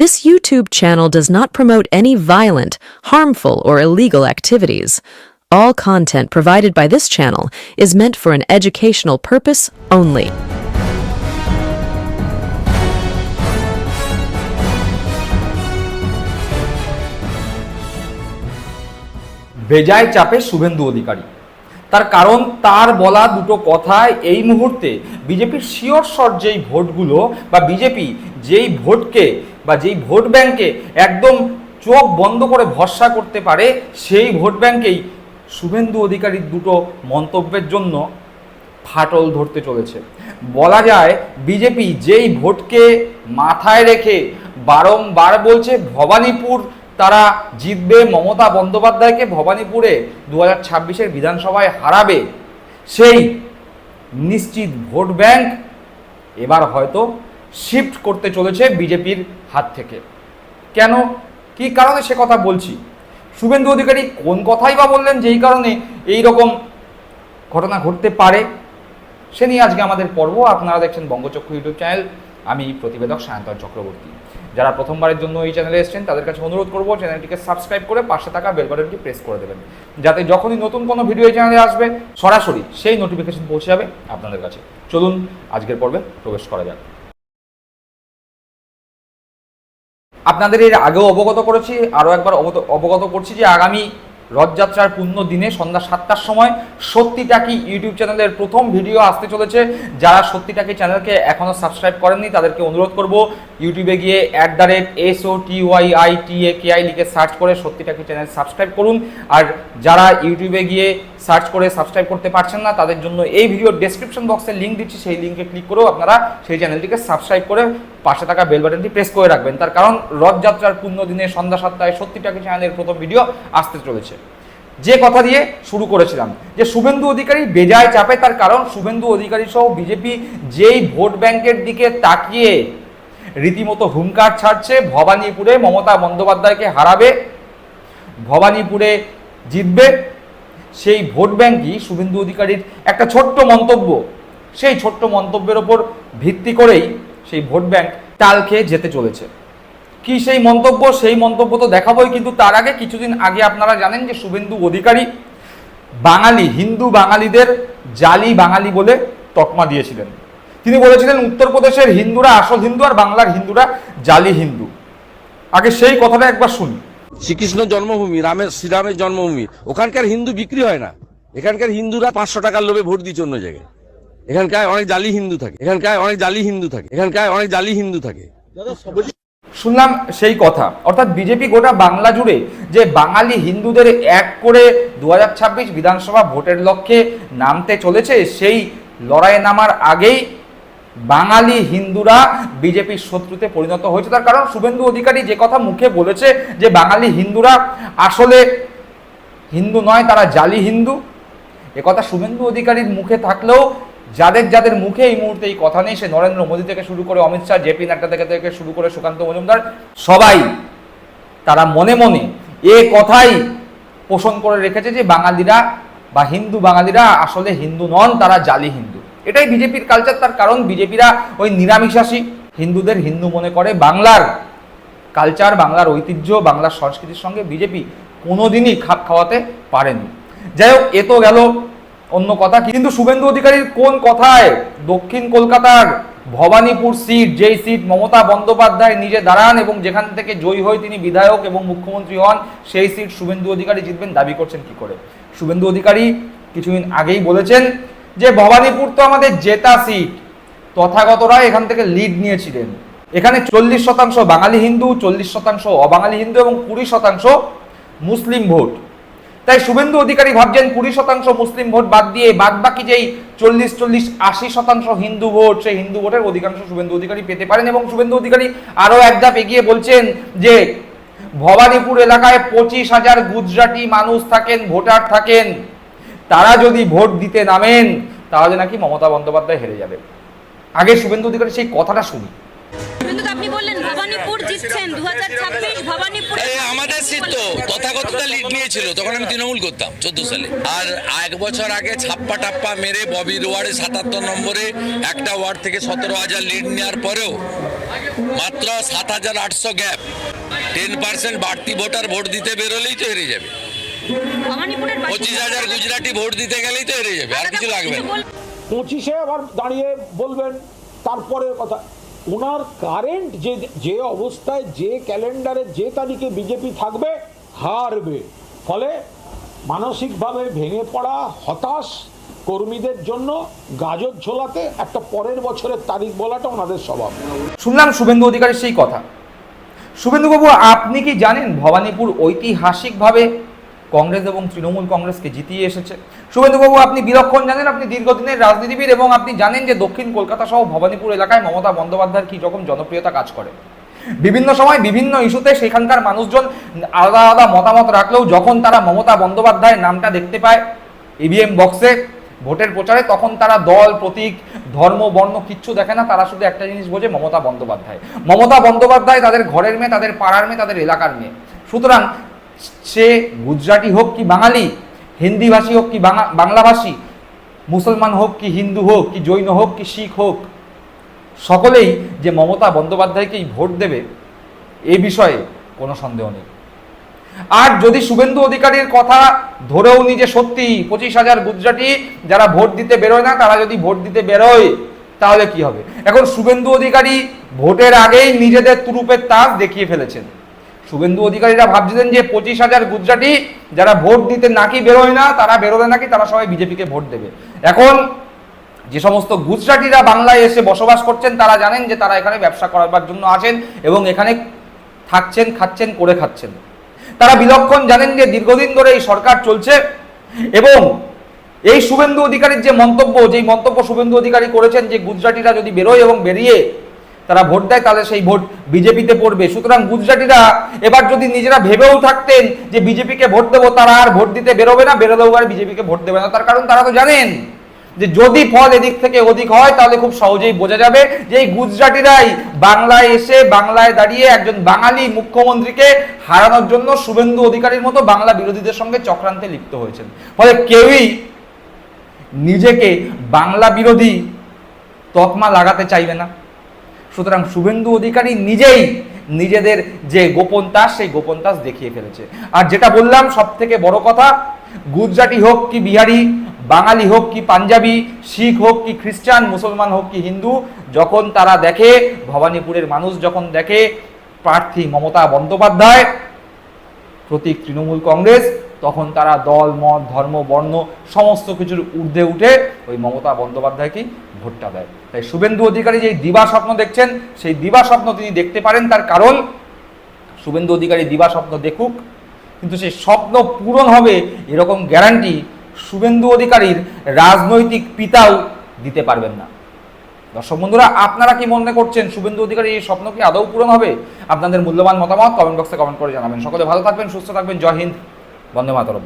This YouTube channel does not promote any violent, harmful, or illegal activities. All content provided by this channel is meant for an educational purpose only. বেজায় চাপে শুভেন্দু অধিকারী তার কারণ তার বলা দুটো কথায় এই মুহূর্তে বিজেপির শিওরস্বর যেই ভোটগুলো বা বিজেপি যেই ভোটকে বা যেই ভোট ব্যাংকে একদম চোখ বন্ধ করে ভরসা করতে পারে, সেই ভোট ব্যাংকেই শুভেন্দু অধিকারীর দুটো মন্তব্যের জন্য ফাটল ধরতে চলেছে। বলা যায়, বিজেপি যেই ভোটকে মাথায় রেখে বারংবার বলছে, ভবানীপুর তারা জিতবে, মমতা বন্দ্যোপাধ্যায়কে ভবানীপুরে দু হাজার ছাব্বিশের বিধানসভায় হারাবে, সেই নিশ্চিত ভোট ব্যাংক এবার হয়তো শিফট করতে চলেছে বিজেপির হাত থেকে। কেন? কি কারণে সে কথা বলছি? শুভেন্দু অধিকারী কোন কথাই বা বললেন যেই কারণে এই রকম ঘটনা ঘটতে পারে, সে নিয়ে আজকে আমাদের পর্ব। আপনারা দেখছেন বঙ্গচক্ষু ইউটিউব চ্যানেল। আমি প্রতিবেদক সায়ন্তন চক্রবর্তী। যারা প্রথমবারের জন্য এই চ্যানেলে এসেছেন, তাদের কাছে অনুরোধ করব চ্যানেলটিকে সাবস্ক্রাইব করে পাশে থাকা বেল বাটনটি প্রেস করে দেবেন। যাতে যখনই নতুন কোনো ভিডিও এই চ্যানেলে আসবে, সরাসরি সেই নোটিফিকেশন পৌঁছে যাবে আপনাদের কাছে। চলুন, আজকের পর্বে প্রবেশ করা যাক। আপনাদের এর আগেও অবগত করেছি, আরও একবার অবগত- করছি যে আগামী রথযাত্রার পূর্ণ দিনে সন্ধ্যা সাতটার সময় সত্যিটা কি ইউটিউব চ্যানেলের প্রথম ভিডিও আসতে চলেছে। যারা সত্যিটা কি চ্যানেলকে এখনও সাবস্ক্রাইব করেননি, তাদেরকে অনুরোধ করব, ইউটিউবে গিয়ে at the rate S O T Y I T A K I লিখে সার্চ করে সত্যিটা কি চ্যানেল সাবস্ক্রাইব করুন। আর যারা ইউটিউবে গিয়ে সার্চ করে সাবস্ক্রাইব করতে পারছেন না, তাদের জন্য এই ভিডিওর ডেসক্রিপশন বক্সে লিঙ্ক দিচ্ছি, সেই লিঙ্কে ক্লিক করেও আপনারা সেই চ্যানেলটিকে সাবস্ক্রাইব করে পাশে থাকা বেল বাটনটি প্রেস করে রাখবেন। তার কারণ রথযাত্রার পূর্ণ দিনে সন্ধ্যা সাতটায় সত্যিটা কি চ্যানেলের প্রথম ভিডিও আসতে চলেছে। যে কথা দিয়ে শুরু করেছিলাম, যে শুভেন্দু অধিকারী বেজায় চাপে, তার কারণ শুভেন্দু অধিকারী সহ বিজেপি যেই ভোট ব্যাংকের দিকে তাকিয়ে রীতিমতো হুঙ্কার ছাড়ছে, ভবানীপুরে মমতা বন্দ্যোপাধ্যায়কে হারাবে, ভবানীপুরে জিতবে সেই ভোট ব্যাংকই শুভেন্দু অধিকারীর একটা ছোট্ট মন্তব্য। সেই ছোট্ট মন্তব্যের ওপর ভিত্তি করেই সেই ভোট ব্যাংক টাল খেয়ে যেতে চলেছে। কি সেই মন্তব্য? সেই মন্তব্য তো দেখাবোই, কিন্তু তার আগে কিছুদিন আগে আপনারা জানেন যে শুভেন্দু অধিকারী বাঙালি, হিন্দু বাঙালিদের জালি বাঙালি বলে তকমা দিয়েছিলেন। তিনি বলেছিলেন, উত্তরপ্রদেশের হিন্দুরা আসল হিন্দু আর বাংলার হিন্দুরা জালি হিন্দু। আগে সেই কথাটা একবার শুনি। শ্রীকৃষ্ণ জন্মভূমি, রামের, শ্রীরামের জন্মভূমি, ওখানকার হিন্দু বিক্রি হয় না। এখানকার হিন্দুরা পাঁচশো টাকার লোভে ভোট দিচ্ছে অন্য জায়গায়। এখানকার অনেক জালি হিন্দু থাকে, এখানকার অনেক জালি হিন্দু থাকে, এখানকার অনেক জালি হিন্দু থাকে। শুনলাম সেই কথা, অর্থাৎ বিজেপি গোটা বাংলা জুড়ে যে বাঙালি হিন্দুদের এক করে দু হাজার ছাব্বিশ বিধানসভা ভোটের লক্ষ্যে নামতে চলেছে, সেই লড়াই নামার আগেই বাঙালি হিন্দুরা বিজেপির শত্রুতে পরিণত হয়েছে। তার কারণ শুভেন্দু অধিকারী যে কথা মুখে বলেছে যে বাঙালি হিন্দুরা আসলে হিন্দু নয়, তারা জালি হিন্দু। একথা শুভেন্দু অধিকারীর মুখে থাকলেও যাদের যাদের মুখে এই মুহূর্তে এই কথা নেই, সে নরেন্দ্র মোদী থেকে শুরু করে অমিত শাহ জেপি নাড্ডা থেকে থেকে শুরু করে সুকান্ত মজুমদার, সবাই তারা মনে মনে এ কথাই পোষণ করে রেখেছে যে বাঙালিরা বা হিন্দু বাঙালিরা আসলে হিন্দু নন, তারা জালি হিন্দু। এটাই বিজেপির কালচার তার কারণ বিজেপিরা ওই নিরামিষাসী হিন্দুদের হিন্দু মনে করে বাংলার কালচার বাংলার ঐতিহ্য, বাংলার সংস্কৃতির সঙ্গে বিজেপি কোনোদিনই খাপ খাওয়াতে পারেনি। যাই হোক, এ তো গেল অন্য কথা কিন্তু শুভেন্দু অধিকারীর কোন কথায় দক্ষিণ কলকাতার ভবানীপুর সিট যেই সিট মমতা বন্দ্যোপাধ্যায় নিজে দাঁড়ান এবং যেখান থেকে জয়ী হয়ে তিনি বিধায়ক এবং মুখ্যমন্ত্রী হন, সেই সিট শুভেন্দু অধিকারী জিতবেন, দাবি করছেন কি করে? শুভেন্দু অধিকারী কিছুদিন আগেই বলেছেন যে ভবানীপুর তো আমাদের জেতা সিট তথাগতরা এখান থেকে লিড নিয়েছিলেন। এখানে চল্লিশ শতাংশ বাঙালি হিন্দু, চল্লিশ শতাংশ অবাঙালি হিন্দু এবং কুড়ি শতাংশ মুসলিম ভোট। তাই শুভেন্দু অধিকারী ভাবছেন কুড়ি শতাংশ মুসলিম ভোট বাদ দিয়ে বাদ বাকি যেই চল্লিশ চল্লিশ, আশি শতাংশ হিন্দু ভোট, সেই হিন্দু ভোটের অধিকাংশ শুভেন্দু অধিকারী পেতে পারেন এবং শুভেন্দু অধিকারী আরও এক ধাপ এগিয়ে বলছেন যে, ভবানীপুর এলাকায় পঁচিশ হাজার গুজরাটি মানুষ থাকেন, ভোটার থাকেন। তারা যদি ভোট দিতে নামেন তাহলে নাকি মমতা বন্দ্যোপাধ্যায় হেরে যাবে। আগে শুভেন্দু অধিকারী সেই কথাটা শুনি। আপনি বললেন ভবানীপুর জিতছেন দু হাজার ছাব্বিশ ভবানীপুর আমাদের সিট তো তথাগতটা লিড নিয়েছিল তখন আমি তৃণমূল করতাম চোদ্দ সালে। আর এক বছর আগে ছাপ্পা টাপ্পা মেরে ববি ওয়ার্ডে সাতাত্তর নম্বরে একটা ওয়ার্ড থেকে সতেরো হাজার লিড নেওয়ার পরেও মাত্র সাত হাজার আটশো গ্যাপ টেন পার্সেন্ট বাড়তি ভোটার ভোট দিতে বেরোলেই তো হেরে যাবে। পঁচিশ হাজার গুজরাটি ভোট দিতে গেলেই তো হেরে যাবে আর কিছু লাগবে না। পঁচিশে আবার দাঁড়িয়ে বলবেন তারপরে কথা। ওনার কারেন্ট যে যে অবস্থায় যে ক্যালেন্ডারে যে তারিখে বিজেপি থাকবে হারবে। ফলে মানসিকভাবে ভেঙে পড়া হতাশ কর্মীদের জন্য গাজর ঝোলাতে একটা পরের বছরের তারিখ বলাটা ওনাদের স্বভাব। শুনলাম শুভেন্দু অধিকারীর সেই কথা। শুভেন্দুবাবু আপনি কি জানেন ভবানীপুর ঐতিহাসিকভাবে কংগ্রেস এবং তৃণমূল কংগ্রেসকে জিতিয়ে এসেছে। শুভেন্দুবাবু, আপনি বিলক্ষণ জানেন, আপনি দীর্ঘদিনের রাজনীতিবিদ এবং আপনি জানেন যে দক্ষিণ কলকাতা সহ ভবানীপুর এলাকায় মমতা বন্দ্যোপাধ্যায়ের কী রকম জনপ্রিয়তা কাজ করে। বিভিন্ন সময় বিভিন্ন ইস্যুতে সেখানকার মানুষজন আলাদা আলাদা মতামত রাখলেও যখন তারা মমতা বন্দ্যোপাধ্যায়ের নামটা দেখতে পায় ইভিএম বক্সে ভোটের প্রচারে, তখন তারা দল, প্রতীক, ধর্ম, বর্ণ কিচ্ছু দেখে না, তারা শুধু একটা জিনিস বোঝে, মমতা বন্দ্যোপাধ্যায়। মমতা বন্দ্যোপাধ্যায় তাদের ঘরের মেয়ে, তাদের পাড়ার মেয়ে, তাদের এলাকার মেয়ে। সুতরাং সে গুজরাটি হোক কি বাঙালি, হিন্দিভাষী হোক কি বাংলাভাষী, মুসলমান হোক কি হিন্দু হোক কি জৈন হোক কি শিখ হোক, সকলেই যে মমতা বন্দ্যোপাধ্যায়কেই ভোট দেবে, এ বিষয়ে কোনো সন্দেহ নেই। আর যদি শুভেন্দু অধিকারীর কথা ধরেও নিজে সত্যি পঁচিশ হাজার গুজরাটি যারা ভোট দিতে বেরোয় না, তারা যদি ভোট দিতে বেরোয়, তাহলে কি হবে? এখন শুভেন্দু অধিকারী ভোটের আগেই নিজেদের তুরুপের তাস দেখিয়ে ফেলেছেন। শুভেন্দু অধিকারীরা ভাবছিলেন যে পঁচিশ হাজার গুজরাটি যারা ভোট দিতে নাকি বেরোয় না, তারা বেরোলে নাকি তারা সবাই বিজেপিকে ভোট দেবে। এখন যে সমস্ত গুজরাটিরা বাংলায় এসে বসবাস করছেন, তারা জানেন যে তারা এখানে ব্যবসা করাবার জন্য আছেন এবং এখানে থাকছেন, খাচ্ছেন, করে খাচ্ছেন। তারা বিলক্ষণ জানেন যে দীর্ঘদিন ধরে এই সরকার চলছে এবং এই শুভেন্দু অধিকারীর যে মন্তব্য, যেই মন্তব্য শুভেন্দু অধিকারী করেছেন যে গুজরাটিরা যদি বেরোয় এবং বেরিয়ে তারা ভোট দেয়, তাহলে সেই ভোট বিজেপিতে পড়বে। সুতরাং গুজরাটিরা এবার যদি নিজেরা ভেবেও থাকতেন যে বিজেপিকে ভোট দেবো, তারা আর ভোট দিতে বেরোবে না, বেরোলেও আর বিজেপিকে ভোট দেবে না। তার কারণ তারা তো জানেন যে যদি ফল এদিক থেকে অধিক হয়, তাহলে খুব সহজেই বোঝা যাবে যে এই গুজরাটিরাই বাংলায় এসে বাংলায় দাঁড়িয়ে একজন বাঙালি মুখ্যমন্ত্রীকে হারানোর জন্য শুভেন্দু অধিকারীর মতো বাংলা বিরোধীদের সঙ্গে চক্রান্তে লিপ্ত হয়েছেন। ফলে কেউই নিজেকে বাংলা বিরোধী তকমা লাগাতে চাইবে না। সুতরাং শুভেন্দু অধিকারী নিজেই নিজেদের যে গোপন তাস, সেই গোপন তাস দেখিয়ে ফেলেছে। আর যেটা বললাম সব থেকে বড় কথা, গুজরাটি হোক কি বিহারি, বাঙালি হোক কি পাঞ্জাবি, শিখ হোক কি খ্রিস্টান, মুসলমান হোক কি হিন্দু, যখন তারা দেখে, ভবানীপুরের মানুষ যখন দেখে, প্রার্থী মমতা বন্দ্যোপাধ্যায় প্রতীক তৃণমূল কংগ্রেস তখন তারা দল, মত, ধর্ম, বর্ণ সমস্ত কিছুর ঊর্ধ্বে উঠে ওই মমতা বন্দ্যোপাধ্যায়কেই ভোটটা দেয়। তাই শুভেন্দু অধিকারী যে দিবা স্বপ্ন দেখছেন, সেই দিবা স্বপ্ন তিনি দেখতে পারেন তার কারণ শুভেন্দু অধিকারী দিবা স্বপ্ন দেখুক, কিন্তু সেই স্বপ্ন পূরণ হবে এরকম গ্যারান্টি শুভেন্দু অধিকারীর রাজনৈতিক পিতাও দিতে পারবেন না। দর্শক বন্ধুরা, আপনারা কি মনে করছেন শুভেন্দু অধিকারী এই স্বপ্ন কি আদৌ পূরণ হবে? আপনাদের মূল্যবান মতামত কমেন্ট বক্সে কমেন্ট করে জানাবেন। সকলে ভালো থাকবেন, সুস্থ থাকবেন, জয় হিন্দ। বন্দে মাতরম